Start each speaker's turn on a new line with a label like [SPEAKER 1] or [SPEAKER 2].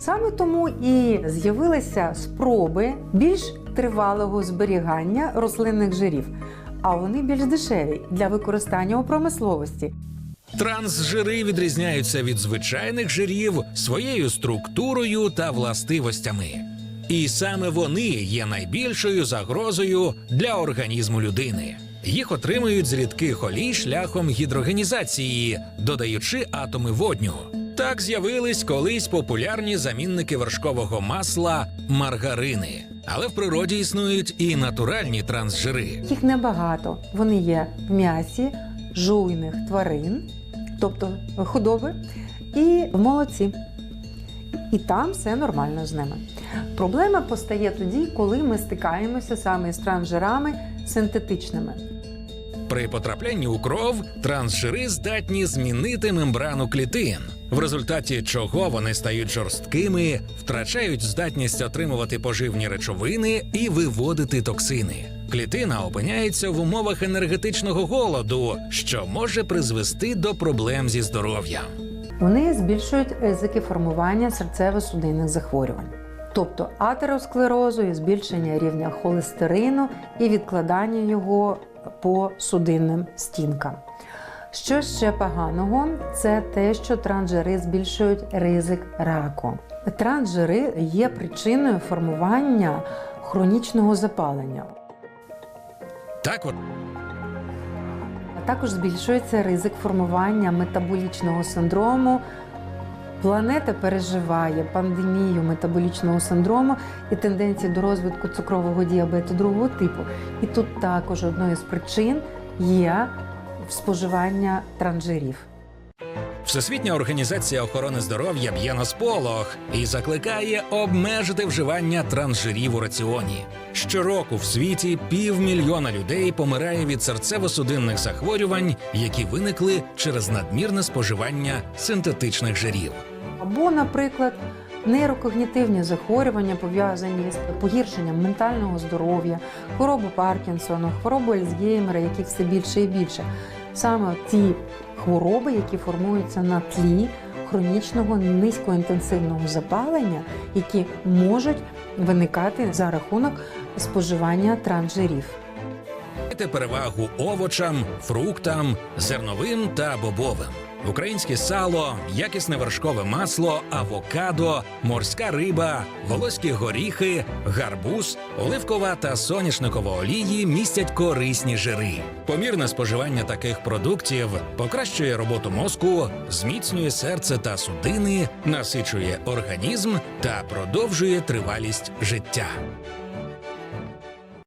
[SPEAKER 1] Саме тому і з'явилися спроби більш тривалого зберігання рослинних жирів, а вони більш дешеві для використання у промисловості.
[SPEAKER 2] Трансжири відрізняються від звичайних жирів своєю структурою та властивостями. І саме вони є найбільшою загрозою для організму людини. Їх отримують з рідких олій шляхом гідрогенізації, додаючи атоми водню. Так з'явились колись популярні замінники вершкового масла маргарини. Але в природі існують і натуральні трансжири.
[SPEAKER 1] Їх небагато. Вони є в м'ясі жуйних тварин, тобто худоби, і в молоці. І там все нормально з ними. Проблема постає тоді, коли ми стикаємося саме з трансжирами синтетичними.
[SPEAKER 2] При потраплянні у кров трансжири здатні змінити мембрану клітин, в результаті чого вони стають жорсткими, втрачають здатність отримувати поживні речовини і виводити токсини. Клітина опиняється в умовах енергетичного голоду, що може призвести до проблем зі здоров'ям.
[SPEAKER 1] Вони збільшують ризики формування серцево-судинних захворювань, тобто атеросклерозу і збільшення рівня холестерину і відкладання його по судинним стінкам. Що ще поганого, це те, що трансжири збільшують ризик раку. Трансжири є причиною формування хронічного запалення.
[SPEAKER 2] Так от
[SPEAKER 1] також збільшується ризик формування метаболічного синдрому. Планета переживає пандемію метаболічного синдрому і тенденції до розвитку цукрового діабету другого типу. І тут також одною з причин є споживання транжирів.
[SPEAKER 2] Всесвітня організація охорони здоров'я б'є на сполох і закликає обмежити вживання трансжирів у раціоні. Щороку в світі півмільйона людей помирає від серцево-судинних захворювань, які виникли через надмірне споживання синтетичних жирів.
[SPEAKER 1] Або, наприклад, нейрокогнітивні захворювання пов'язані з погіршенням ментального здоров'я, хворобу Паркінсона, хворобу Альцгеймера, яких все більше і більше. Саме ті хвороби, які формуються на тлі хронічного низькоінтенсивного запалення, які можуть виникати за рахунок споживання трансжирів.
[SPEAKER 2] Дайте перевагу овочам, фруктам, зерновим та бобовим. Українське сало, якісне вершкове масло, авокадо, морська риба, волоські горіхи, гарбуз, оливкова та соняшникова олії містять корисні жири. Помірне споживання таких продуктів покращує роботу мозку, зміцнює серце та судини, насичує організм та продовжує тривалість життя.